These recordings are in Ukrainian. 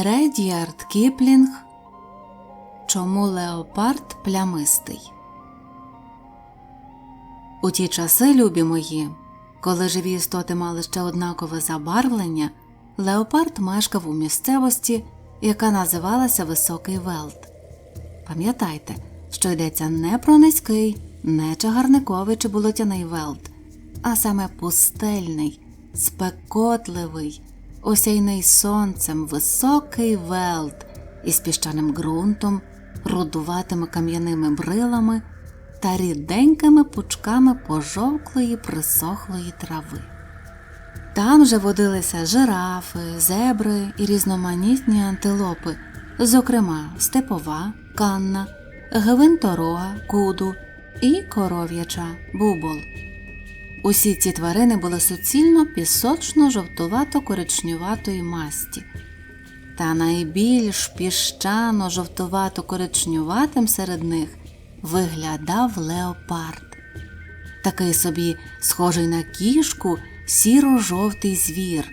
Редіард Кіплінг Чому леопард плямистий? У ті часи, любі мої, коли живі істоти мали ще однакове забарвлення, леопард мешкав у місцевості, яка називалася Високий Велт. Пам'ятайте, що йдеться не про низький, не чагарниковий чи болотяний велт, а саме пустельний, спекотливий, осяйний сонцем високий велт із піщаним ґрунтом, рудуватими кам'яними брилами та ріденькими пучками пожовклої присохлої трави. Там же водилися жирафи, зебри і різноманітні антилопи, зокрема степова, канна, гвинторога, куду і коров'яча бубол. Усі ці тварини були суцільно пісочно жовтувато коричнюватої масті. Та найбільш піщано жовтувато коричнюватим серед них виглядав леопард. Такий собі схожий на кішку сіро-жовтий звір,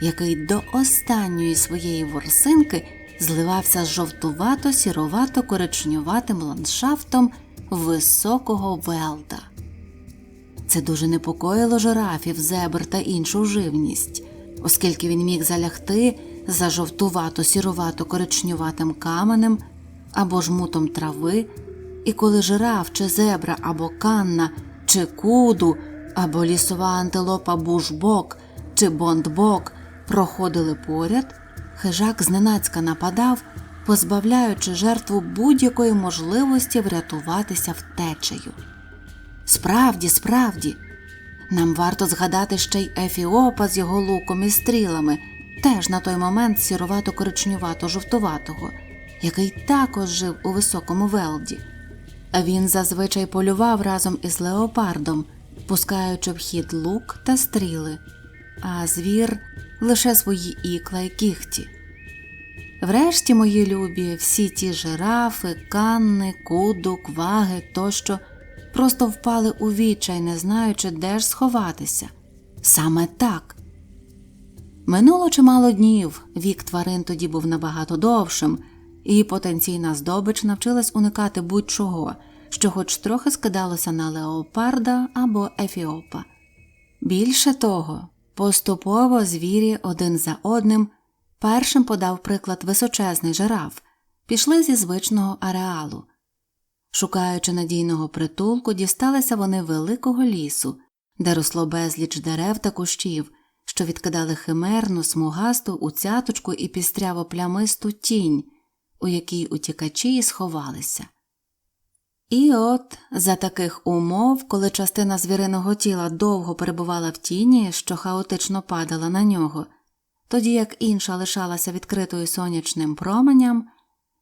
який до останньої своєї ворсинки зливався з жовтувато сіровато коричнюватим ландшафтом високого велда. Це дуже непокоїло жирафів, зебр та іншу живність, оскільки він міг залягти за жовтувато сірувато коричнюватим каменем або жмутом трави, і коли жираф чи зебра або канна, чи куду, або лісова антилопа бушбок чи бондбок проходили поряд, хижак зненацька нападав, позбавляючи жертву будь-якої можливості врятуватися втечею. Справді, справді, нам варто згадати ще й Ефіопа з його луком і стрілами, теж на той момент сірувато коричнювато жовтуватого, який також жив у високому велді. Він зазвичай полював разом із леопардом, пускаючи в хід лук та стріли, а звір лише свої ікла й кіхті. Врешті, мої любі, всі ті жирафи, канни, куду, кваги тощо просто впали у відчай, не знаючи, де ж сховатися. Саме так. Минуло чимало днів, вік тварин тоді був набагато довшим, і потенційна здобич навчилась уникати будь-чого, що хоч трохи скидалося на леопарда або ефіопа. Більше того, поступово звірі один за одним першим подав приклад височезний жираф, пішли зі звичного ареалу. Шукаючи надійного притулку, дісталися вони великого лісу, де росло безліч дерев та кущів, що відкидали химерну, смугасту, уцяточку і пістряво плямисту тінь, у якій утікачі й сховалися. І от за таких умов, коли частина звіриного тіла довго перебувала в тіні, що хаотично падала на нього, тоді як інша лишалася відкритою сонячним променям,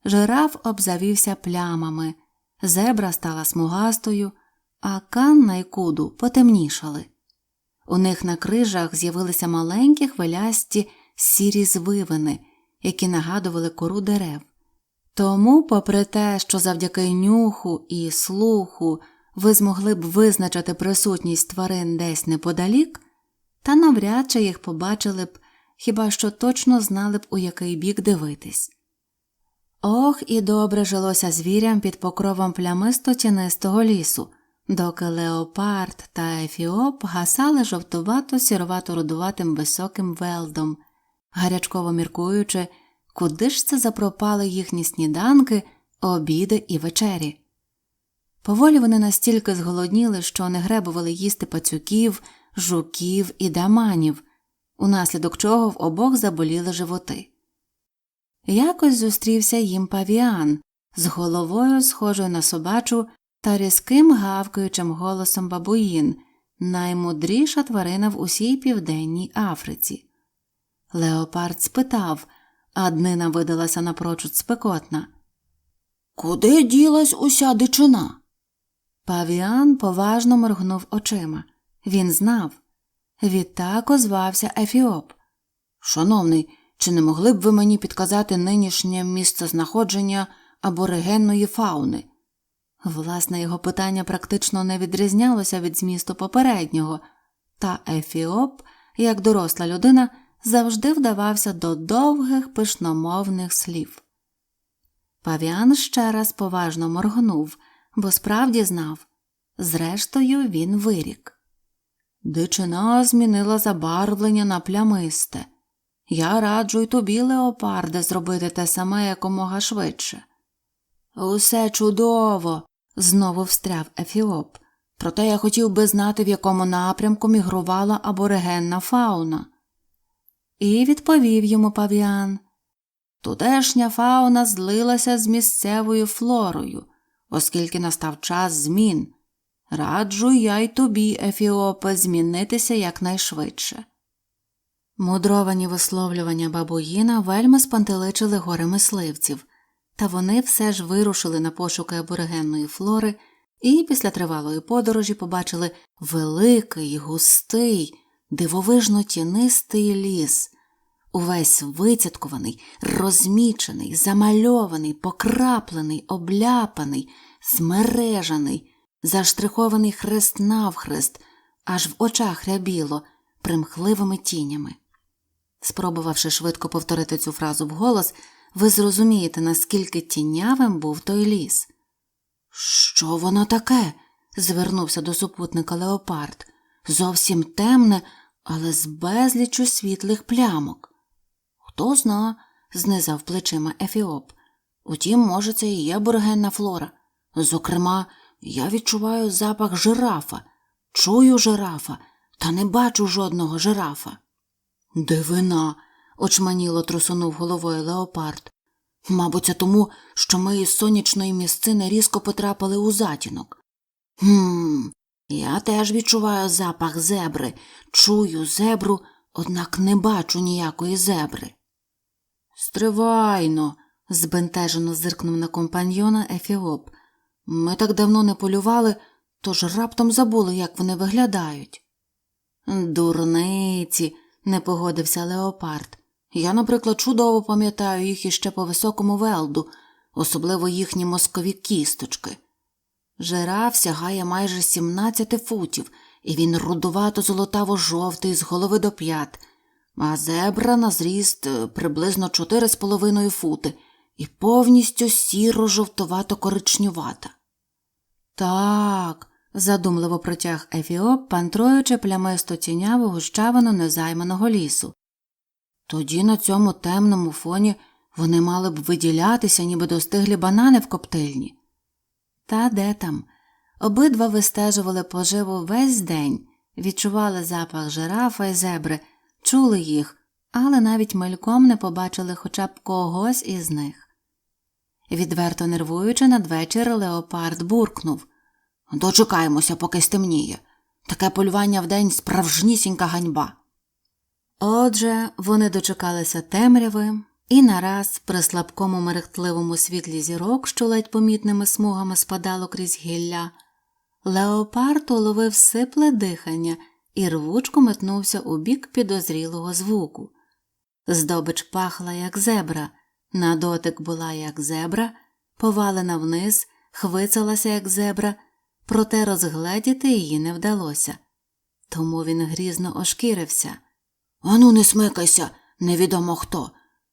жираф обзавівся плямами, зебра стала смугастою, а канна й куду потемнішали. У них на крижах з'явилися маленькі хвилясті сірі звивини, які нагадували кору дерев. Тому, попри те, що завдяки нюху і слуху ви змогли б визначити присутність тварин десь неподалік, та навряд чи їх побачили б, хіба що точно знали б, у який бік дивитись. Ох, і добре жилося звірям під покровом плямисто тінистого лісу, доки леопард та ефіоп гасали жовтувато сірувато рудуватим високим велдом, гарячково міркуючи, куди ж це запропали їхні сніданки, обіди і вечері. Поволі вони настільки зголодніли, що не гребували їсти пацюків, жуків і даманів, унаслідок чого в обох заболіли животи. Якось зустрівся їм павіан з головою, схожою на собачу, та різким гавкаючим голосом бабуїн, наймудріша тварина в усій південній Африці. Леопард спитав, а днина видалася напрочуд спекотна. Куди ділась уся дичина? Павіан поважно моргнув очима. Він знав. Відтак озвався Ефіоп. Шановний, чи не могли б ви мені підказати нинішнє місце знаходження аборигенної фауни? Власне, його питання практично не відрізнялося від змісту попереднього, та Ефіоп, як доросла людина, завжди вдавався до довгих пишномовних слів. Павіан ще раз поважно моргнув, бо справді знав зрештою, він вирік. Дичина змінила забарвлення на плямисте. Я раджу й тобі, леопарде, зробити те саме якомога швидше. Усе чудово, знову встряв Ефіоп. Проте я хотів би знати, в якому напрямку мігрувала аборигенна фауна. І відповів йому пав'ян. Тутешня фауна злилася з місцевою флорою, оскільки настав час змін. Раджу я й тобі, Ефіопе, змінитися якнайшвидше. Мудровані висловлювання бабуїна вельми спантеличили гори мисливців, та вони все ж вирушили на пошуки аборигенної флори і після тривалої подорожі побачили великий, густий, дивовижно тінистий ліс, увесь вицяткуваний, розмічений, замальований, покраплений, обляпаний, змережаний, заштрихований хрест навхрест, аж в очах рябіло примхливими тінями. Спробувавши швидко повторити цю фразу вголос, ви зрозумієте, наскільки тінявим був той ліс. Що воно таке? звернувся до супутника Леопард. Зовсім темне, але з безлічу світлих плямок. Хто зна, знизав плечима Ефіоп. Утім, може, це і є бургенна флора. Зокрема, я відчуваю запах жирафа, чую жирафа, та не бачу жодного жирафа. Дивина, очманіло трусунув головою леопард. Мабуть, це тому, що ми із сонячної місцини різко потрапили у затінок. Хм, я теж відчуваю запах зебри, чую зебру, однак не бачу ніякої зебри. Стривайно, збентежено зиркнув на компаньйона Ефіоп. Ми так давно не полювали, тож раптом забули, як вони виглядають. Дурниці, не погодився Леопард. Я, наприклад, чудово пам'ятаю їх іще по високому велду, особливо їхні мозкові кісточки. Жираф сягає майже 17 футів, і він рудувато золотаво жовтий з голови до п'ят, а зебра на зріст е, приблизно 4,5 фути і повністю сіро жовтовато коричнювата. Так, задумливо протяг Ефіоп, пантруючи плямисто тіняву гущавину незайманого лісу. Тоді на цьому темному фоні вони мали б виділятися, ніби достиглі банани в коптильні. Та де там? Обидва вистежували поживу весь день, відчували запах жирафа і зебри, чули їх, але навіть мельком не побачили хоча б когось із них. Відверто нервуючи надвечір, леопард буркнув Дочекаємося, поки стемніє. Таке полювання вдень справжнісінька ганьба. Отже, вони дочекалися темряви, і нараз при слабкому мерехтливому світлі зірок, що ледь помітними смугами спадало крізь гілля, леопард уловив сипле дихання і рвучко метнувся у бік підозрілого звуку. Здобич пахла, як зебра, на дотик була, як зебра, повалена вниз, хвицалася, як зебра, проте розгледіти її не вдалося. Тому він грізно ошкірився. Ану, не смикайся, невідомо хто.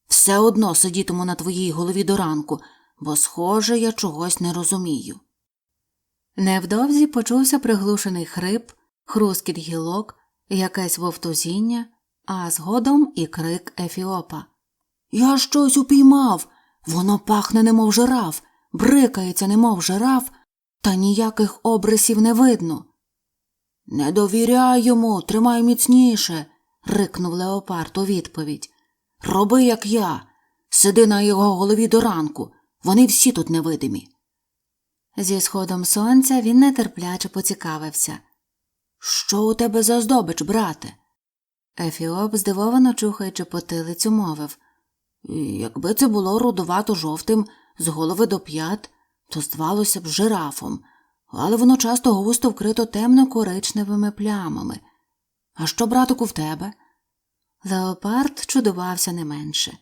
Все одно сидітиму на твоїй голові до ранку, бо, схоже, я чогось не розумію. Невдовзі почувся приглушений хрип, хрускіт гілок, якесь вовтузіння, а згодом і крик Ефіопа. Я щось упіймав. Воно пахне, немов жираф, брикається, немов жираф, та ніяких обрисів не видно. Не довіряй йому, тримай міцніше рикнув леопард у відповідь. Роби, як я. Сиди на його голові до ранку. Вони всі тут невидимі. Зі сходом сонця він нетерпляче поцікавився. Що у тебе за здобич, брате? Ефіоп, здивовано чухаючи потилицю, мовив Якби це було рудувато жовтим з голови до п'ят, то здавалося б жирафом, але воно часто густо вкрито темно коричневими плямами. А що, братику, в тебе? Леопард чудувався не менше.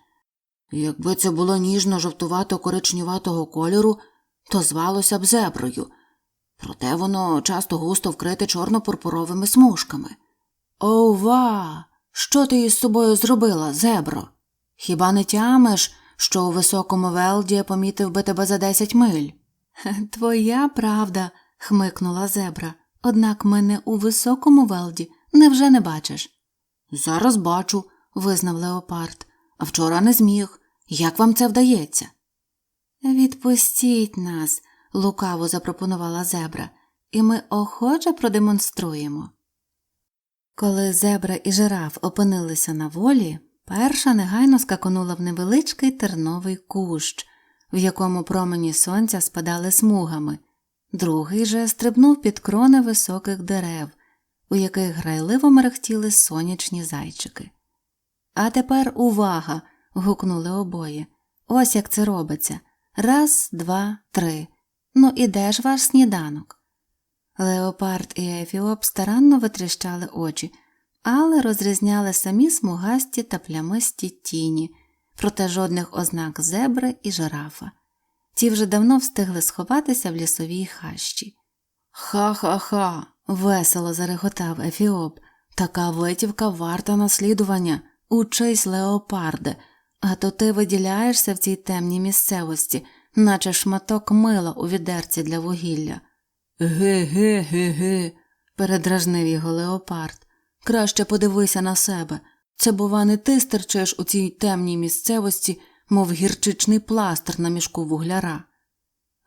Якби це було ніжно жовтувато коричнюватого кольору, то звалося б зеброю, проте воно часто густо вкрите чорно-пурпуровими смужками. Ова. Що ти із собою зробила, зебро? Хіба не тямиш, що у високому велді я помітив би тебе за десять миль? Твоя правда, хмикнула зебра. Однак мене у високому велді невже не бачиш? Зараз бачу, визнав леопард, а вчора не зміг. Як вам це вдається? Відпустіть нас, лукаво запропонувала зебра, і ми охоче продемонструємо. Коли зебра і жираф опинилися на волі, перша негайно скаконула в невеличкий терновий кущ, в якому промені сонця спадали смугами, другий же стрибнув під крони високих дерев, у яких грайливо мерехтіли сонячні зайчики. А тепер увага. гукнули обоє. Ось як це робиться. Раз, два, три. Ну і де ж ваш сніданок? Леопард і Ефіоп старанно витріщали очі, але розрізняли самі смугасті та плямисті тіні, проте жодних ознак зебри і жирафа. Ті вже давно встигли сховатися в лісовій хащі. Ха ха ха. весело зареготав Ефіоп. Така витівка варта наслідування. Учись, леопарде, а то ти виділяєшся в цій темній місцевості, наче шматок мила у відерці для вугілля. Ге ге ге ге, передражнив його леопард. Краще подивися на себе. Це, бува, не ти стерчиш у цій темній місцевості, мов гірчичний пластир на мішку вугляра.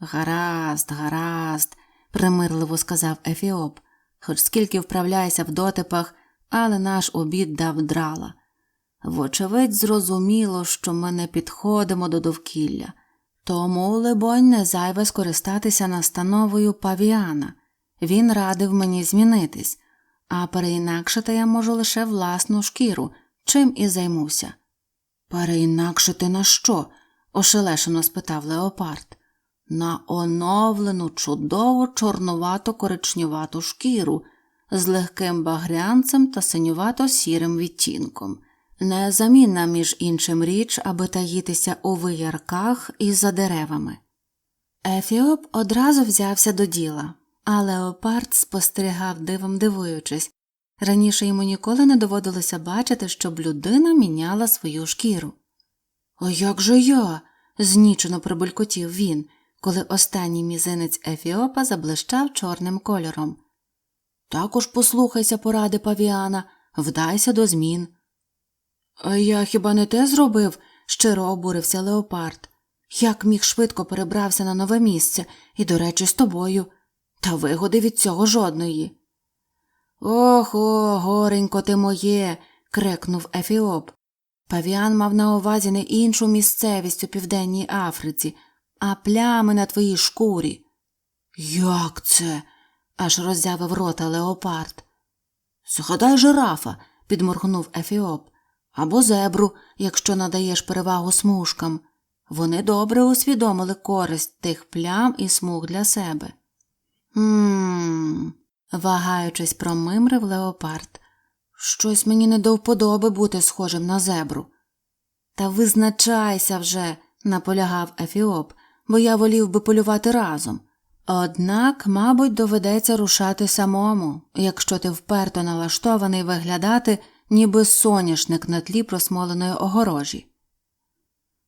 Гаразд, гаразд, примирливо сказав Ефіоп, хоч скільки вправляйся в дотипах, але наш обід дав драла. Вочевидь, зрозуміло, що ми не підходимо до довкілля, тому, либонь, не зайве скористатися настановою павіана. Він радив мені змінитись, а переінакшити я можу лише власну шкіру, чим і займуся. Переінакшити на що? ошелешено спитав Леопард. На оновлену, чудову чорнувато коричнювату шкіру з легким багрянцем та синювато сірим відтінком незамінна між іншим річ, аби таїтися у виярках і за деревами. Ефіоп одразу взявся до діла, а Леопард спостерігав дивом дивуючись. Раніше йому ніколи не доводилося бачити, щоб людина міняла свою шкіру. А як же я? знічено пробулькотів він, коли останній мізинець Ефіопа заблищав чорним кольором. Також послухайся поради павіана, вдайся до змін. А я хіба не те зробив? щиро обурився Леопард. Як міг швидко перебрався на нове місце і, до речі, з тобою, та вигоди від цього жодної. Ох, о, горенько ти моє. крикнув Ефіоп. Павіан мав на увазі не іншу місцевість у Південній Африці, а плями на твоїй шкурі. Як це? аж роззявив рота Леопард. Згадай жирафа, підморгнув Ефіоп або зебру, якщо надаєш перевагу смужкам. Вони добре усвідомили користь тих плям і смуг для себе. Мм, вагаючись, промимрив леопард. Щось мені не до вподоби бути схожим на зебру. Та визначайся вже, наполягав Ефіоп, бо я волів би полювати разом. Однак, мабуть, доведеться рушати самому, якщо ти вперто налаштований виглядати ніби соняшник на тлі просмоленої огорожі.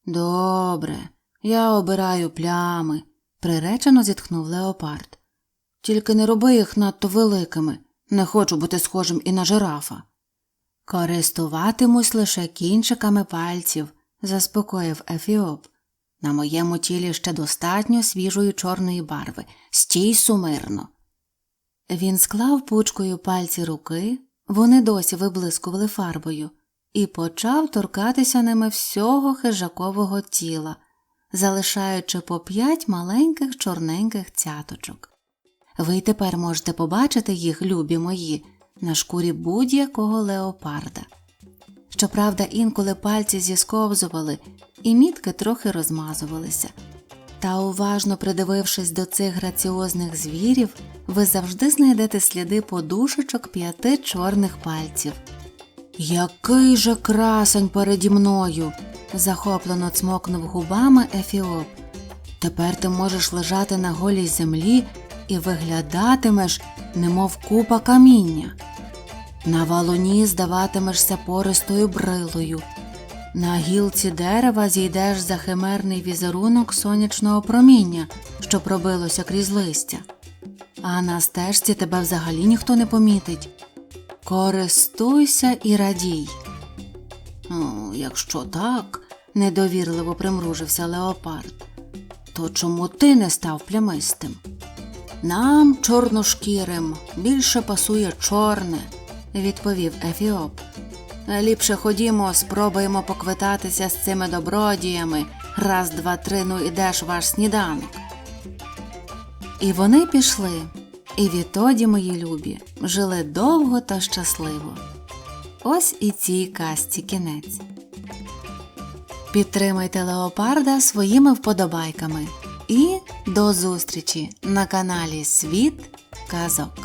Добре, я обираю плями, приречено зітхнув Леопард. Тільки не роби їх надто великими, не хочу бути схожим і на жирафа. Користуватимусь лише кінчиками пальців, заспокоїв Ефіоп. На моєму тілі ще достатньо свіжої чорної барви, стій сумирно. Він склав пучкою пальці руки, вони досі виблискували фарбою, і почав торкатися ними всього хижакового тіла, залишаючи по п'ять маленьких чорненьких цяточок. Ви й тепер можете побачити їх, любі мої, на шкурі будь-якого леопарда. Щоправда, інколи пальці зісковзували, і мітки трохи розмазувалися. Та уважно придивившись до цих граціозних звірів, ви завжди знайдете сліди подушечок п'яти чорних пальців. Який же красень переді мною. захоплено цмокнув губами Ефіоп. Тепер ти можеш лежати на голій землі і виглядатимеш, немов купа каміння. На валуні здаватимешся пористою брилою. На гілці дерева зійдеш за химерний візерунок сонячного проміння, що пробилося крізь листя. А на стежці тебе взагалі ніхто не помітить. Користуйся і радій. «Ну, якщо так, недовірливо примружився леопард, то чому ти не став плямистим? Нам, чорношкірим, більше пасує чорне, відповів Ефіоп. Ліпше ходімо, спробуємо поквитатися з цими добродіями. Раз, два, три, ну ідеш ваш сніданок. І вони пішли, і відтоді, мої любі, жили довго та щасливо. Ось і цій казці кінець. Підтримайте леопарда своїми вподобайками. І до зустрічі на каналі Світ Казок.